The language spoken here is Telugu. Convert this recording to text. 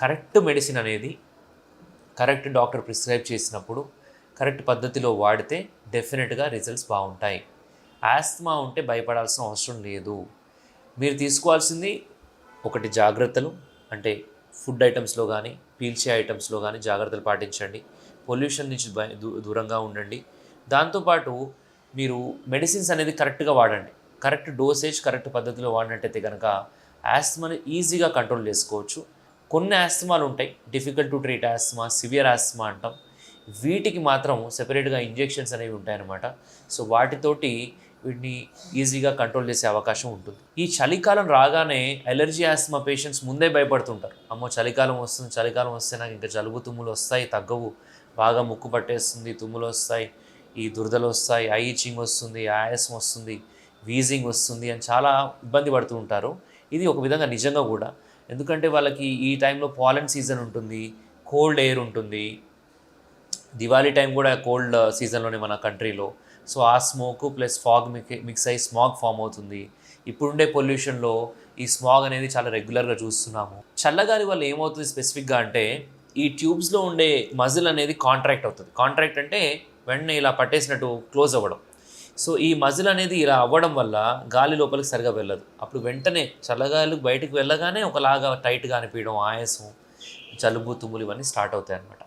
కరెక్ట్ మెడిసిన్ అనేది కరెక్ట్ డాక్టర్ ప్రిస్క్రైబ్ చేసినప్పుడు కరెక్ట్ పద్ధతిలో వాడితే డెఫినెట్గా రిజల్ట్స్ బాగుంటాయి. ఆస్తమా ఉంటే భయపడాల్సిన అవసరం లేదు. మీరు తీసుకోవాల్సింది ఒకటి జాగ్రత్తలు అంటే ఫుడ్ ఐటమ్స్లో కానీ పీల్చే ఐటమ్స్లో కానీ జాగ్రత్తలు పాటించండి. పొల్యూషన్ నుంచి భయ- దూ- దూరంగా ఉండండి. దాంతోపాటు మీరు మెడిసిన్స్ అనేది కరెక్ట్గా వాడండి. కరెక్ట్ డోసేజ్ కరెక్ట్ పద్ధతిలో వాడినట్టయితే కనుక ఆస్తమాని ఈజీగా కంట్రోల్ చేసుకోవచ్చు. కొన్ని ఆస్తమాలు ఉంటాయి. Difficult to treat asthma severe asthma అంటాం. వీటికి మాత్రం సెపరేట్గా ఇంజెక్షన్స్ అనేవి ఉంటాయన్నమాట. సో వాటితోటి వీటిని ఈజీగా కంట్రోల్ చేసే అవకాశం ఉంటుంది. ఈ చలికాలం రాగానే ఎలర్జీ ఆస్తమా పేషెంట్స్ ముందే భయపడుతుంటారు. అమ్మో చలికాలం వస్తుంది చలికాలం వస్తే నాకు ఇంకా జలుబు తుమ్ములు వస్తాయి తగ్గవు. బాగా ముక్కు పట్టేస్తుంది తుమ్ములు వస్తాయి ఈ దురదలు వస్తాయి ఐ వస్తుంది ఆయాసం వస్తుంది వీజింగ్ వస్తుంది అని చాలా ఇబ్బంది పడుతూ ఉంటారు. ఇది ఒక విధంగా నిజంగా కూడా ఎందుకంటే వాళ్ళకి ఈ టైంలో పాలన్ సీజన్ ఉంటుంది కోల్డ్ ఎయిర్ ఉంటుంది. దివాళీ టైం కూడా కోల్డ్ సీజన్లోనే మన కంట్రీలో. సో ఆ స్మోక్ ప్లస్ ఫాగ్ మిక్స్ అయ్యి స్మాగ్ ఫామ్ అవుతుంది. ఇప్పుడుండే పొల్యూషన్లో ఈ స్మాగ్ అనేది చాలా రెగ్యులర్గా చూస్తున్నాము. చల్లగాలి వల్ల ఏమవుతుంది స్పెసిఫిక్గా అంటే ఈ ట్యూబ్స్లో ఉండే మజిల్ అనేది కాంట్రాక్ట్ అవుతుంది. కాంట్రాక్ట్ అంటే వెంటనే ఇలా పట్టేసినట్టు క్లోజ్ అవ్వడం. సో ఈ మజిల్ అనేది ఇలా అవ్వడం వల్ల గాలి లోపలికి సరిగా వెళ్ళదు. అప్పుడు వెంటనే చల్లగాలి బయటకు వెళ్ళగానే ఒకలాగా టైట్గా అనిపించడం ఆయాసం జలుబు తుమ్ములు ఇవన్నీ స్టార్ట్ అవుతాయి అన్నమాట